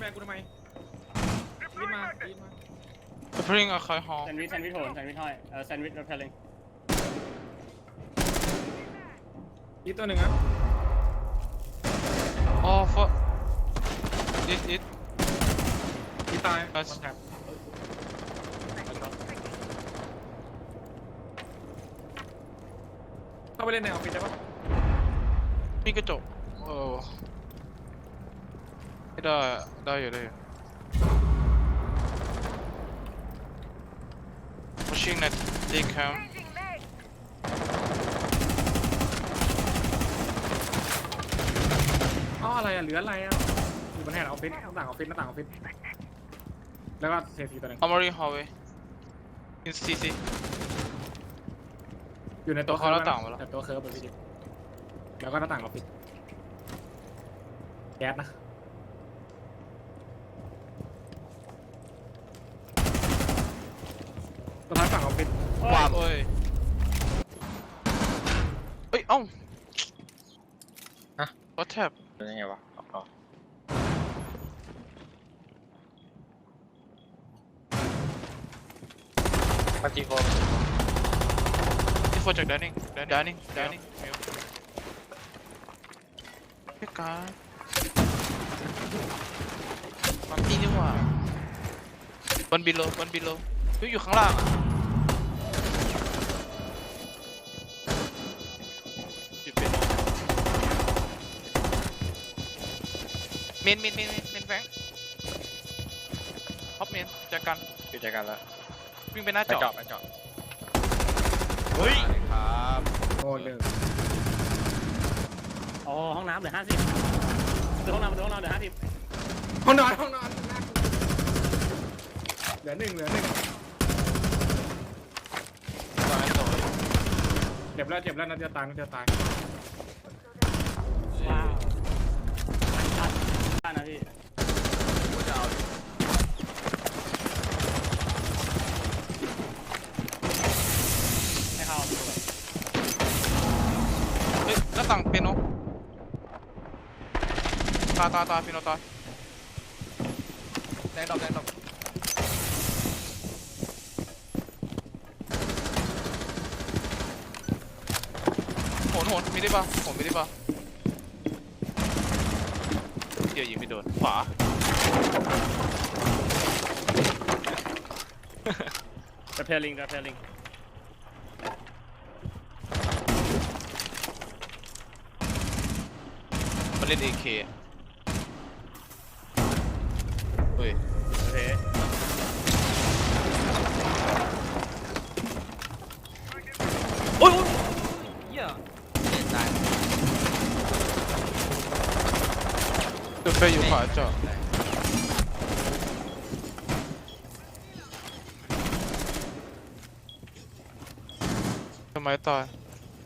แบกกูทำไมรีบมารีบมา Spring อะคอยฮอลแซนด์วิชแซนด์วิชโหนแซนด์วิชห้อยเออแซนด์วิชรถเพลงอีกตัวหนึ่งอะอ๋อ for this it อีตายครับมันแถบเข้าไปเล่นในออฟฟิศได้ปะมีกระจกเออ ไม่ได้อะได้อยู่ได้อยู่ pushing net they cam อ๋ออะไรอะเหลืออะไรอะอยู่บนแถบออฟฟิศหน้าต่างออฟฟิศหน้าต่างออฟฟิศแล้วก็เซฟทีตัวหนึง armory hallway in CC อยู่ในโต๊ะเขาหน้าต่างมาแล้วแต่โต๊ะเคิร์ฟแบบพี่ดิแล้วก็หน้าต่างออฟฟิศแก๊สนะ ตัวท้ายฝั่งออฟฟิศวางเอ้ยเอ้ยเอ้าฮะ What tab เป็นยังไงวะอ๋อมาจีโฟที่โฟจาก dining dining dining พี่การดมันตีนี่หว่าบนบิโลบนบิโลอ ยู่อยู่ข้างล่างอะจุดเป็นเมนเมนเมนเมนเมนแฟงท็อปเมนจากกันอยู่ใจกันแล้ววิ่งไปหน้าไปจอเจาะไปเจาะเฮ้ยครับโอ้หนึ่งโอ้ห้องน้ำเหลือห้าสิบห้องน้ำห้องน้ำเหลือห้าสิบห้องนอนห้องนอนเหลือหนึ่งเหลือหนึ่ง ตายต่อ เจ็บแล้วเจ็บแล้วนัดจะตายนัดจะตายว้าวชัดชัดนะพี่กูจะเอาเข้าเฮ้ยหน้าต่างเปียโนตายตายตายเปียโนตายแดงดอกแดงดอก นโหนมีได้ปะโหนมีได้ปะเดี๋ยวยิงไม่โดนขวารถเพลิงรถเพลิงมาเล่น AK เฮ้ยโอเค โอ้ยโอ้ย เหี้ยเล่นได้ เดฟเฟย์อยู่ขวาจอดทำไมตาย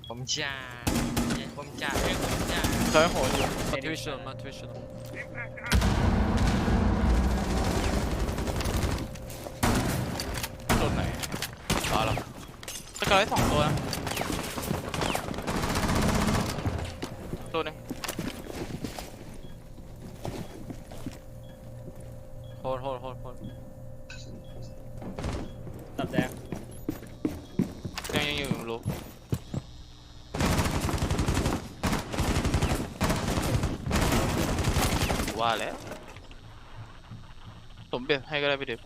ผมจ้าผมจ้าเอ้ยผมจ้าซ้ายโหนอยู่ มาทวิชมาทวิชโดนไหนตายแล้วสกายได้สองตัวนะตัวหนึง โหดโหดโหดโหดตับแดงยังยังอยู่รู้ว่าแล้วสมเบ็ดให้ก็ได้ไปเด็บ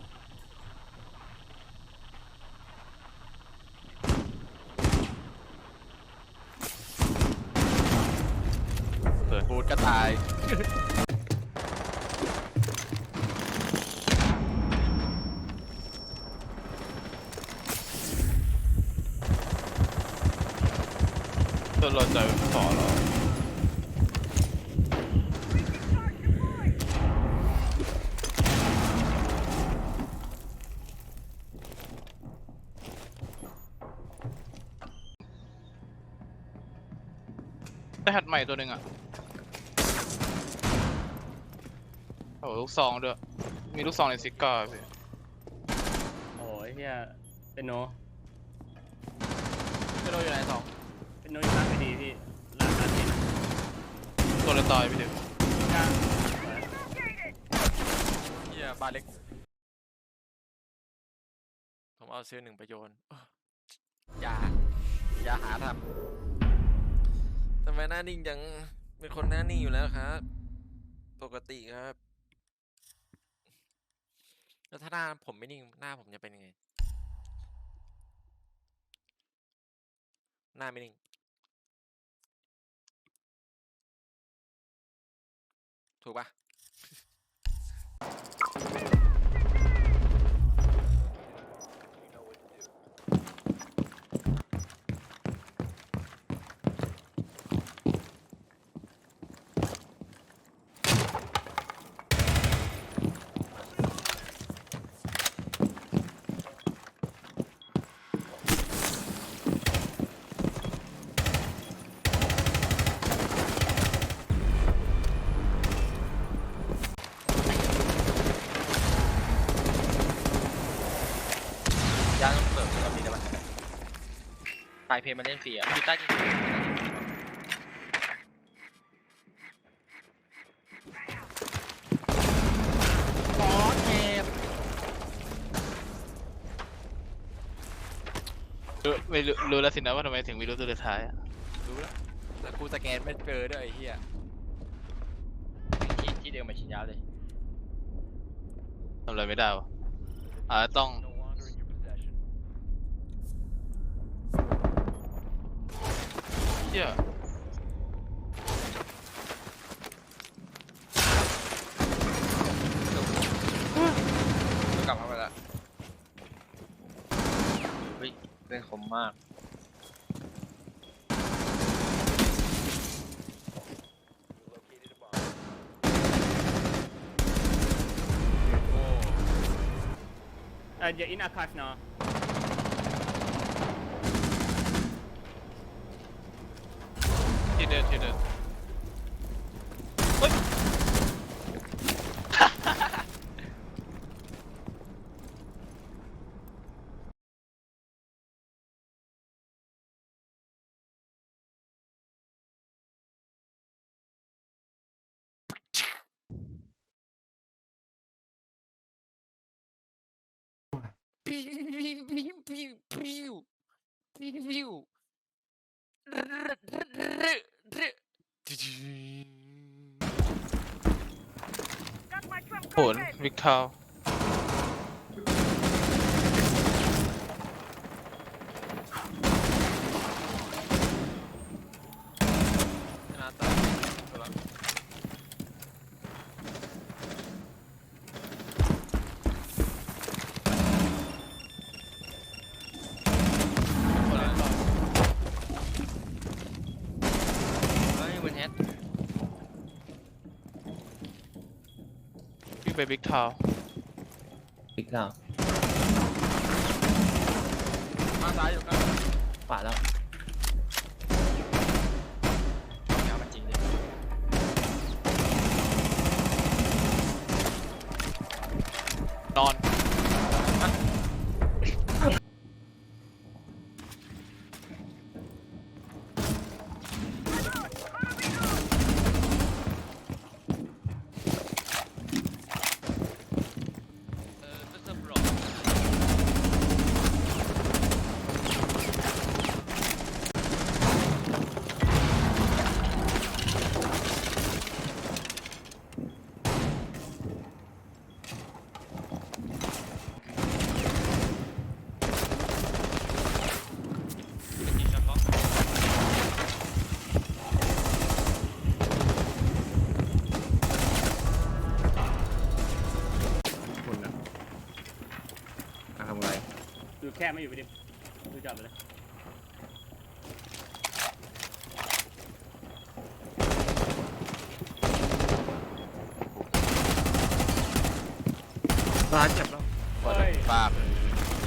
ตัวเราใจสอเราได้หัดใหม่ตัวหนึ่งอะโอ้โหลูกซองด้วย มีลูกซองในซิก้าพี่โอ้ยเฮียเป็นโนจะโดนอยู่ไหนสองเป็นโนอยู่ข้า ตัวลยตายพี่ด็กกลางบ้าเล็ก ผมเอาเซลหนึ่งไปโยนอย่า อย่าหาทำทำไมหน้านิ่งจังเป็นคนหน้านิ่งอยู่แล้วครับ ปกติครับ แล้วถ้าหน้าผมไม่นิ่งหน้าผมจะเป็นยังไง หน้าไม่นิ่ง ถูกปะ ย่างเปิดรอบนี้ได้ปะ ปลายเพลงมาเล่นฟรีอะอยู่ใต้ดินขอเก็บรู้ไม่รู้รู้แล้วสินะว่าทำไมถึงมีรู้ตัวสุดท้ายอะรู้แล้วแต่กูสแกนไม่เจอด้วยไอ้เหี้ยที่ที่เดิมมาชิ้นยาวเลยทำอะไรไม่ได้วะอ่าต้อง เหี้ยกลับมาไปละเฮ้ยเรื่องคมมากโอ้เออ you're in Akash now ที่เดินที่เดิน พิวพิวพิวพิวพิวพิว โหนวิกเทา ช ไปบิ๊กเทาปิกแล้วมาซ้ายอยู่กันขวาแล้วยาวมันจริงเลยนอน อะทำอะไรดูแค่ไม่อยู่ไปดิดูจอดไปเลยร้านเจ็บแล้ว เปิดเฮ้ยปาก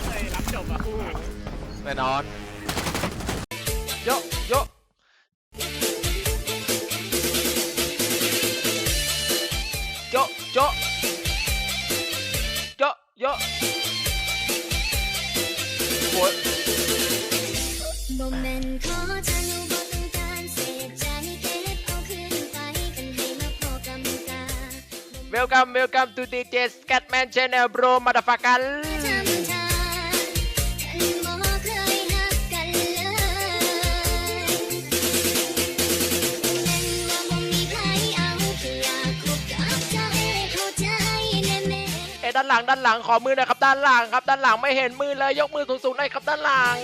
เฮ้ยรับจบอะอู้แน่นอน จแน่แม่เอ้ยด้านหลังด้านหลังขอมือหน่อยครับด้านหลังครับด้านหลังไม่เห็นมือเลยยกมือสูงๆหน่อยครับด้านหลัง